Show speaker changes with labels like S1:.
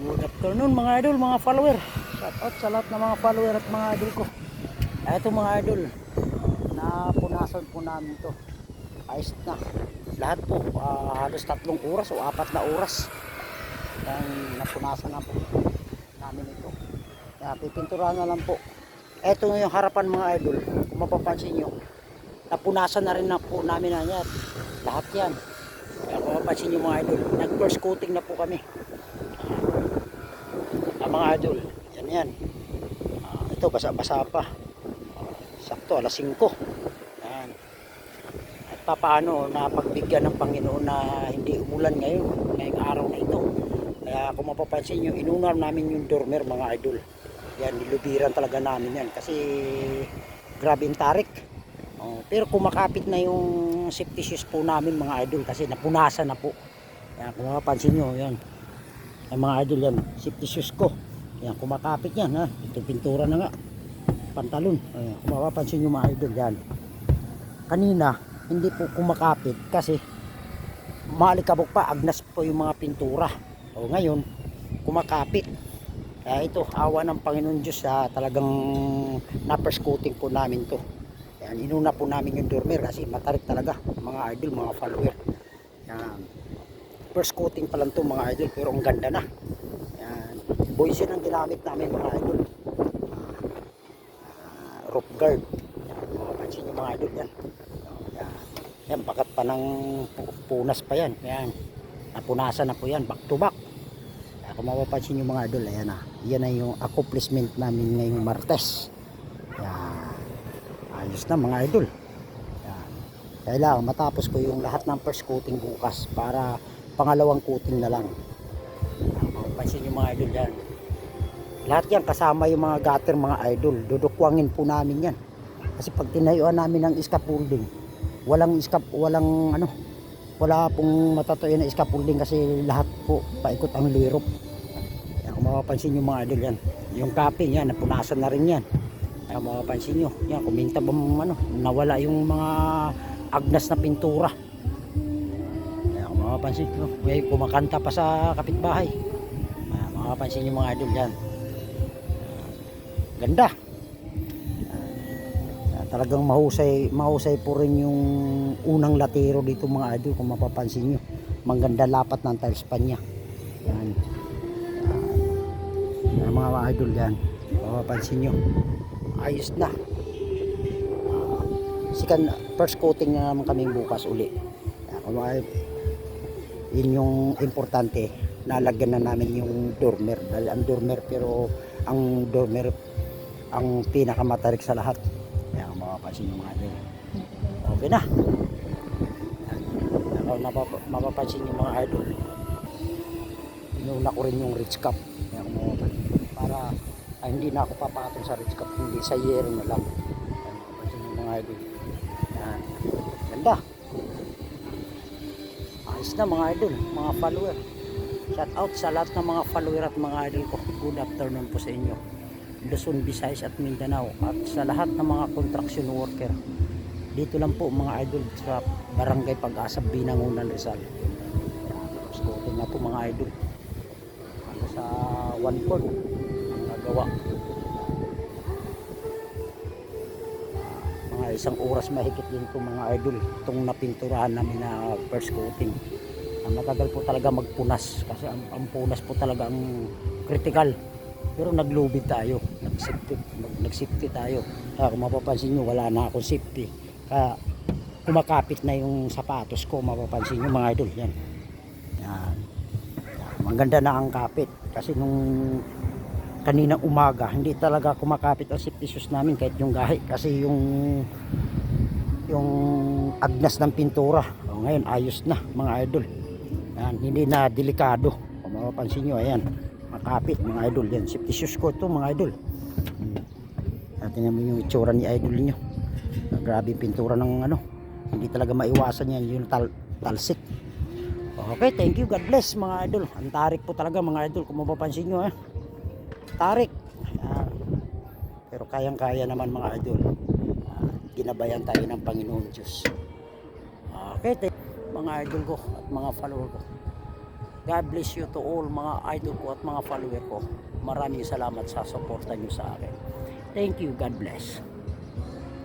S1: Good afternoon mga idol, mga follower. Shout out sa lahat ng mga follower at mga idol ko. Ito mga idol, napunasan po namin to. Ayos na. Lahat po, ah, halos tatlong oras o apat na oras. Yan, napunasan na po namin ito. Kaya pipinturahan na lang po. Ito yung harapan mga idol. Kung mapapansin nyo, napunasan na rin na po namin na yan. Lahat yan. Kaya kung mapapansin nyo mga idol, nag first coating na po kami ang mga idol. Yan yan. Ah, ito basa basa pa. Sakto alas 5 yan. At papaano napagbigyan ng Panginoon na hindi umulan ngayon ngayong araw na ito. Kaya kung mapapansin nyo inunar namin yung dormer mga idol. Yan nilubiran talaga namin yan. Kasi grabe yung tarik. Oh, pero kumakapit na yung safety shoes po namin mga idol kasi napunasan na po. Yan kung mapapansin nyo yan ang mga idol yan safety shoes ko yan kumakapit yan ha? Ito pintura na nga. Pantalon. Ayan, kung mapapansin nyo mga idol yan. Kanina hindi po kumakapit kasi maalikabok pa agnas po yung mga pintura. O ngayon kumakapit. Kaya ito awa ng Panginoon Diyos ha, talagang na-first coating po namin to. Yan inuna po namin yung dormer kasi matarik talaga mga idol mga follower first coating pa lang to mga idol pero ang ganda na. Yan. Boysin ang ginamit namin mga idol. Ah, rope guard. Yan mga pansin yung mga idol yan. Yan, yan bakat pa ng pu- punas pa yan. Yan. Napunasan na po yan back to back. Kaya kung mapapansin yung mga idol ayan na. Yan na yung accomplishment namin ngayong martes. Yan. Ayos na mga idol. Kailangan matapos ko yung lahat ng first coating bukas para pangalawang coating na lang. Mapapansin yung mga idol yan. Lahat yan kasama yung mga gutter mga idol. Dudukwangin po namin yan. Kasi pag tinayuan namin ng scaffolding walang scap walang ano wala pong matatuyo na scaffolding kasi lahat po paikot ang lirop. Yan, kung mapapansin yung mga idol yan yung capping yan napunasan na rin yan. Kaya mapapansin nyo yan kuminta ba ano nawala yung mga agnas na pintura mapapansin nyo may kumakanta pa sa kapitbahay. Kaya mapapansin yung mga idol yan ganda. Ah, talagang mahusay mahusay po rin yung unang latero dito mga idol kung mapapansin nyo. Mangganda lapat ng tiles pa niya. Yan. Ah, yan, mga idol yan mapapansin nyo. Ayos na. Ah, sikan first coating na naman kami bukas uli. Kung yun yung importante nalagyan na namin yung dormer. Dahil ang dormer pero ang dormer ang pinakamatarik sa lahat. Kaya kung mapapansin yung mga idol. Okay na. Yan. Kaya kung mapap- mapapansin yung mga idol. Inuna ko rin yung rich cup. Mapapansin para ay, hindi na ako papatong sa rich cup. Hindi sa yero na lang. Kaya mapapansin yung mga idol. Yan. Ganda ayos na mga idol. Mga follower. Shout out sa lahat ng mga follower at mga idol ko. Good afternoon po sa inyo. Luzon, Visayas at Mindanao. At sa lahat ng mga construction worker. Dito lang po mga idol sa Barangay Pag-asa Binangunan Rizal. Scouting na po mga idol. Ano sa one fourth ang nagawa isang oras mahigit din po mga idol itong napinturahan namin na first coating. Ang matagal po talaga magpunas kasi ang, ang punas po talaga ang critical. Pero naglubid tayo nagsafety nag, nagsafety tayo. Kaya kung mapapansin nyo wala na akong safety. Kaya kumakapit na yung sapatos ko mapapansin nyo mga idol yan. Yan, yan. maganda na ang kapit. Kasi nung kaninang umaga hindi talaga kumakapit ang safety shoes namin kahit yung gahi kasi yung yung agnas ng pintura. O, ngayon ayos na mga idol. Yan, hindi na delikado. Kung mapapansin nyo ayan makapit mga idol. Yan safety shoes ko to mga idol. Hmm. natin naman yung itsura ni idol nyo grabe yung pintura ng ano. Hindi talaga maiwasan yan yung tal talsik. Okay thank you. God bless mga idol. Ang tarik po talaga mga idol kung mapapansin nyo eh tarik pero kayang kaya naman mga idol Ah, ginabayan tayo ng Panginoon Diyos okay thank mga idol ko at mga follower ko God bless you to all mga idol ko at mga follower ko. Maraming salamat sa suporta nyo sa akin. Thank you. God bless.